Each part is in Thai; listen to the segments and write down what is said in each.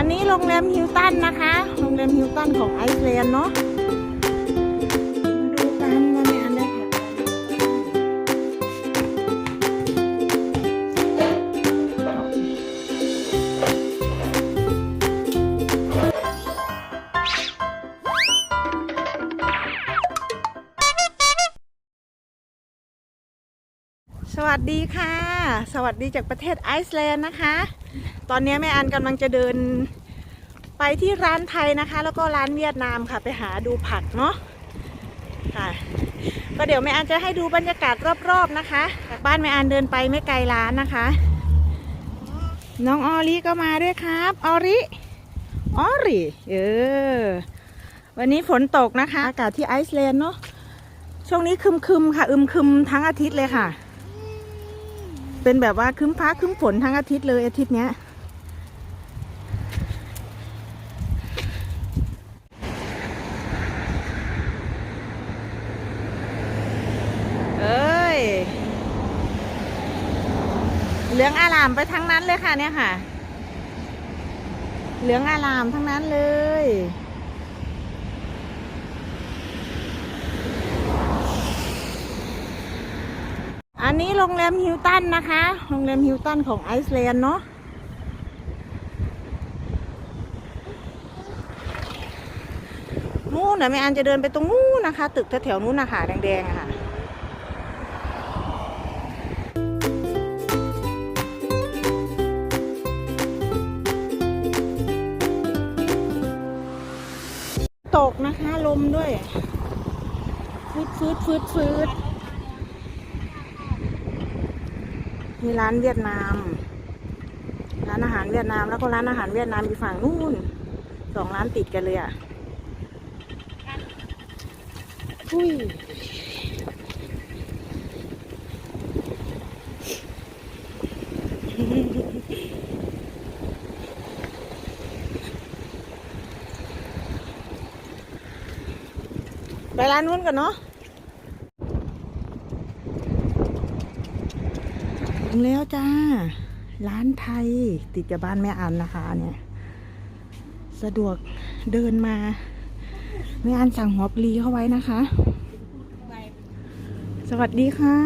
อันนี้โรงแรมฮิลตันนะคะ โรงแรมฮิลตันของไอซ์แลนด์เนาะ วัสดีค่ะ สวัสดีจากประเทศไอซ์แลนด์นะคะ ตอนนี้แม่อันกำลังจะเดินไปที่ร้านไทยนะคะ แล้วก็ร้านเวียดนามค่ะ ไปหาดูผักเนาะค่ะก็เดี๋ยวแม่อันจะให้ดูบรรยากาศรอบๆนะคะจากบ้านแม่อันเดินไปไม่ไกลร้านนะคะ น้องออริก็มาด้วยครับออริออริเออวันนี้ฝนตกนะคะ อากาศที่ไอซ์แลนด์เนาะช่วงนี้คึมๆค่ะ อึมคึมทั้งอาทิตย์เลยค่ะ เป็นแบบว่าครึ้มฟ้าครึ้มฝนทั้งอาทิตย์เลยอาทิตย์เนี้ย เอ้ย เหลืองอารามไปทั้งนั้นเลยค่ะเนี่ยค่ะ เหลืองอารามทั้งนั้นเลย อันนี้โรงแรมฮิลตันนะคะ โรงแรมฮิลตันของไอซ์แลนด์เนาะ นู่นนะแม่อันจะเดินไปตรงนู้นนะคะ ตึกแถวๆนู้นนะคะแดงๆอะค่ะตกนะคะ ลมด้วยฟืดฟืดฟืดฟืด มีร้านเวียดนาม ร้านอาหารเวียดนามแล้วก็ร้านอาหารเวียดนามอยู่ฝั่งนู่นสองร้านติดกันเลยอะอุ้ยไปร้านนู้นกันเนาะ งแล้วจ้า ร้านไทย ติดกับบ้านแม่อันนะคะเนี่ย สะดวกเดินมา แม่อันสั่งหัวปลีเข้าไว้นะคะ สวัสดีค่ะ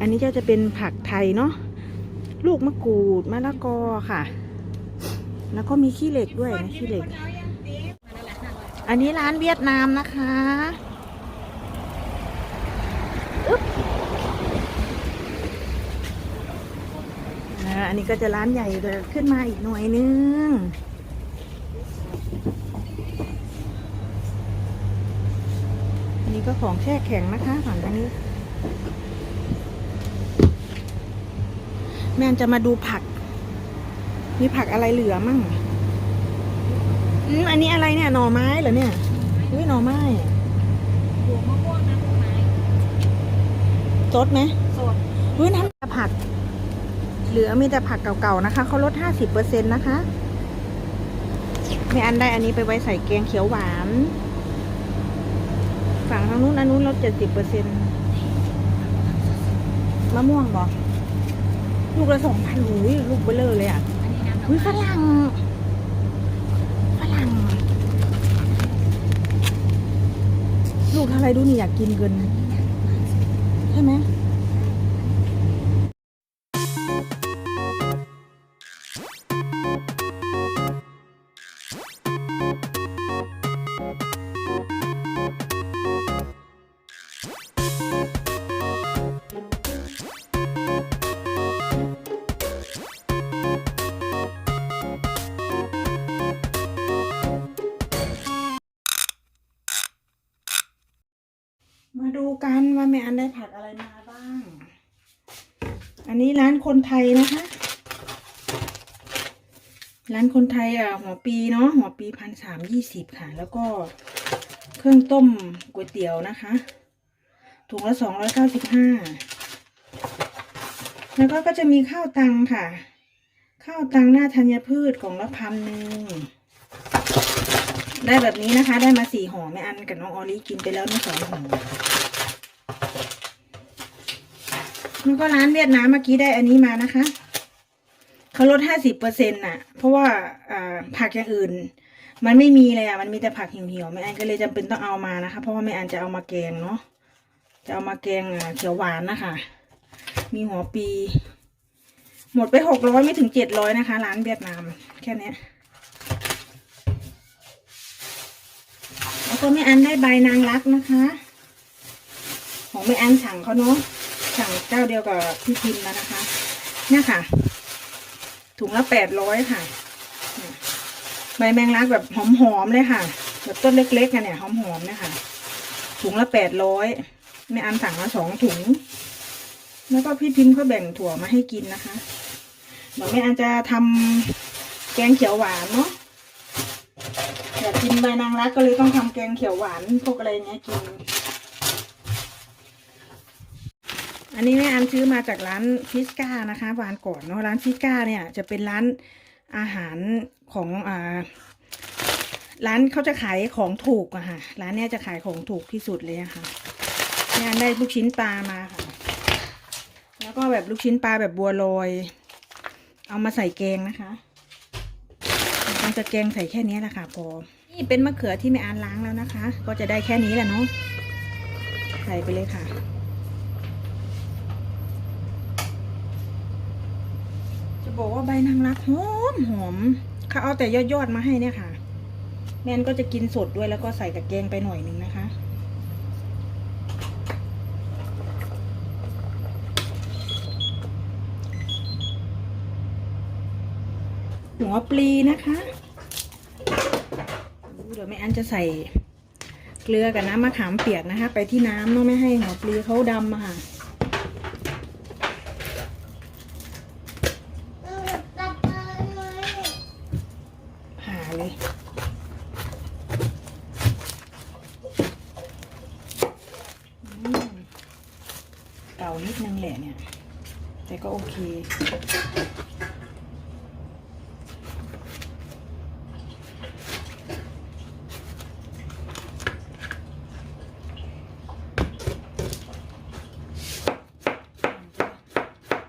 อันนี้ก็จะเป็นผักไทยเนาะ ลูกมะกรูดมะละกอค่ะ แล้วก็มีขี้เหล็กด้วยนะขี้เหล็ก อันนี้ร้านเวียดนามนะคะ อ่าอันนี้ก็จะร้านใหญ่เลยขึ้นมาอีกหน่อยนึงอันนี้ก็ของแช่แข็งนะคะฝั่งอันนี้ แม่นจะมาดูผัก มีผักอะไรเหลือมั่งอืมอันนี้อะไรเนี่ยหน่อไม้เหรอเนี่ยอุ้ยหน่อไม้หัวมะม่วงน้ำผลไม้สดไหมสดอุ้ยน้ำผักเห ลือมีแต่ผักเก่าๆนะคะเขาลด 50%นะคะแม่อันได้อันนี้ไปไว้ใส่แกงเขียวหวาน ฝั่งทางนู้นอันนู้นลด 70%มะม่วงบอกลูกละสองพันหูยลูกเบลเลอเลยอะอันนี้น้ำอุ้ยฝรั่งฝรั่ง ลูกเท่าไรดูนี่อยากกินเกิน ใช่ไหม มาดูกันว่าแม่อันได้ผักอะไรมาบ้าง อันนี้ร้านคนไทยนะคะ ร้านคนไทยอะหัวปีเนาะหัวปีพันสามยี่สิบค่ะ แล้วก็เครื่องต้มก๋วยเตี๋ยวนะคะ ถุงละสองร้อยเก้าสิบห้าแล้วก็ก็จะมีข้าวตังค่ะ ข้าวตังหน้าธัญพืชของละพันหนึ่งได้แบบนี้นะคะ ได้มาสี่ห่อแม่อันกับน้องออลี่กินไปแล้วนี่สองห่อแล้วก็ร้านเวียดนามเมื่อกี้ได้อันนี้มานะคะ เขาลดห้าสิบเปอร์เซ็นต์น่ะ เพราะว่าอผักอย่างอื่น มันไม่มีเลยอะมันมีแต่ผักเหี่ยวๆแม่อันก็เลยจำเป็นต้องเอามานะคะ เพราะว่าแม่อันจะเอามาแกงเนาะจะเอามาแกงเขียวหวานนะคะ มีหัวปี หมดไปหกร้อยไม่ถึงเจ็ดร้อยนะคะ ร้านเวียดนามแค่เนี้ยแล้วก็แม่อันได้ใบนางรักนะคะ ของแม่อันสั่งเขาเนาะสั่งเจ้าเดียวกับพี่พิมพ์แล้วนะคะเนี่ยค่ะ ถุงละแปดร้อยค่ะ ใบแมงลักแบบหอมๆเลยค่ะ แบบต้นเล็กๆกันเนี่ยหอมๆนี่ยค่ะถุงละแปดร้อยแม่อันสั่งมาสองถุง แล้วก็พี่พิมพ์ก็แบ่งถั่วมาให้กินนะคะเดี๋ยวแม่อันจะทำแกงเขียวหวานเนาะอยากกินใบนางรักก็เลยต้องทำแกงเขียวหวานพวกอะไรเงี้ยกิน อันนี้แม่อันซื้อมาจากร้านฟิสกานะคะวานก่อนเนาะร้านฟิสกาเนี่ยจะเป็นร้านอาหารของอ่าร้านเขาจะขายของถูกอะค่ะ ร้านเนี้ยจะขายของถูกที่สุดเลยอะค่ะแม่อันได้ลูกชิ้นปลามาค่ะ แล้วก็แบบลูกชิ้นปลาแบบบัวลอย เอามาใส่แกงนะคะมันจะแกงใส่แค่นี้แหละค่ะพอ นี่เป็นมะเขือที่แม่อันล้างแล้วนะคะ ก็จะได้แค่นี้แหละเนาะ ใส่ไปเลยค่ะ จะ บอกว่าใบนางรักหอมหอมเขาเอาแต่ยอดยอดๆมาให้เนี่ยค่ะ แม่นก็จะกินสดด้วยแล้วก็ใส่กับแกงไปหน่อยหนึ่งนะคะ หัวปลีนะคะเดี๋ยวแม่อันจะใส่เกลือกับน้ำมะขามเปียกนะคะ ไปที่น้ำเนาะไม่ให้หัวปลีเขาดำอะค่ะ หาเลย อืมเก่า นิดนึงแหละเนี่ย แต่ก็โอเค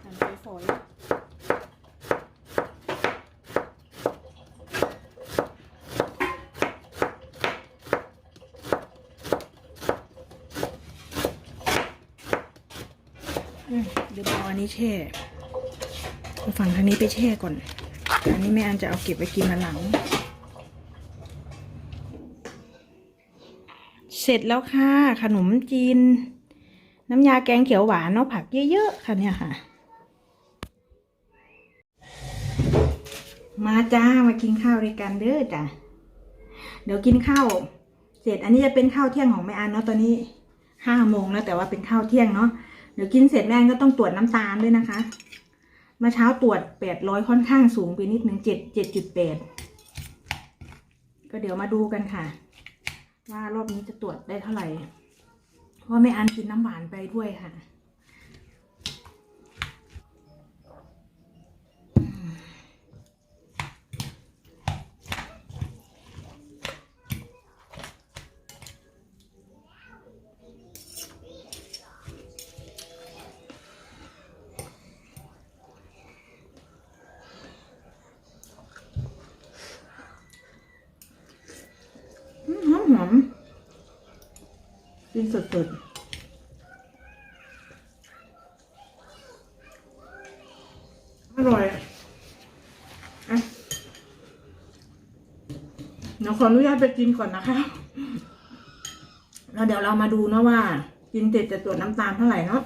หั่นไปฝอยอืมเดี๋ยวเอันนี้แช่เอาฝั่งทางนี้ไปแช่ก่อน อันนี้แม่อันจะเอาเก็บไว้กินมาหลัง เสร็จแล้วค่ะ ขนมจีน น้ำยาแกงเขียวหวานเนาะผักเยอะๆค่ะเนี่ยค่ะ มาจ้ามากินข้าวด้วยกันเด้อจ้ะ เดี๋ยวกินข้าวเสร็จอันนี้จะเป็นข้าวเที่ยงของแม่อันเนาะตอนนี้ห้าโมงแล้วแต่ว่าเป็นข้าวเที่ยงเนาะ ดี๋ยวกินเสร็จแม่ก็ต้องตรวจน้ำตาลด้วยนะคะเมื่อเช้าตรวจแปดร้อยค่อนข้างสูงไปนิดหนึ่งเจ็ดเจ็ดจุดแปดก็เดี๋ยวมาดูกันค่ะ ว่ารอบนี้จะตรวจได้เท่าไหร่เพราะแม่อันกินน้ำหวานไปด้วยค่ะ หอมหอมกินสดๆอร่อยอะเดี๋ยวขออนุญาตไปกินก่อนนะคะ แล้วเดี๋ยวเรามาดูนะว่า กินเสร็จจะตรวจน้ำตาลเท่าไหร่เนาะ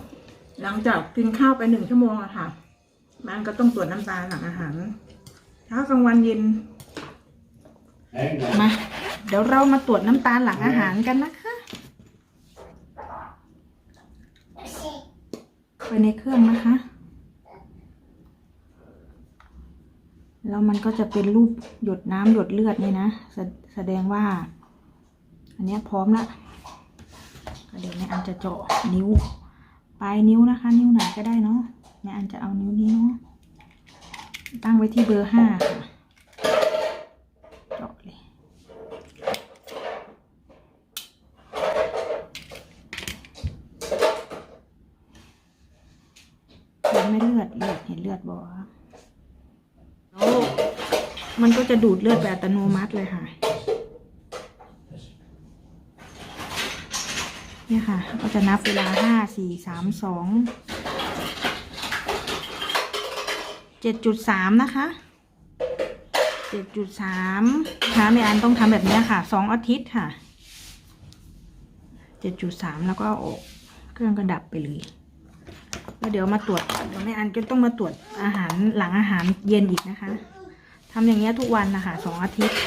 หลังจากกินข้าวไปหนึ่งชั่วโมงอะค่ะ มันก็ต้องตรวจน้ำตาลหลังอาหารเช้ากลางวันเย็น มา เดี๋ยวเรามาตรวจน้ำตาลหลังอาหารกันนะคะ ไปในเครื่องนะคะ แล้วมันก็จะเป็นรูปหยดน้ำหยดเลือดนี่นะแสแสดงว่า อันนี้พร้อมละเดี๋ยวแม่อันจะเจาะนิ้ว ปลายนิ้วนะคะ นิ้วไหนก็ได้เนาะแม่อันจะเอานิ้วนี้เนาะตั้งไว้ที่เบอร์ห้าค่ะ เจาะเลย เห็นไหม่เลื อดเลือดเห็นเลือดบ่คะมันก็จะดูดเลือดแบบอัตโนมัติเลยค่ะ เนี่ยค่ะ ก็จะนับเวลาห้าสี่สามสองเจ็ดจุดสามนะคะเจ็ดจุดสามนะคะแม่อันต้องทำแบบนี้ค่ะสองอาทิตย์ค่ะเจ็ดจุดสามแล้วก็อออกเครื่องก็ดับไปเลย แล้วเดี๋ยวมาตรวจเดี๋ยวแม่อันก็ต้องมาตรวจอาหารหลังอาหารเย็นอีกนะคะทำอย่างเงี้ยทุกวันนะคะสองอาทิตย์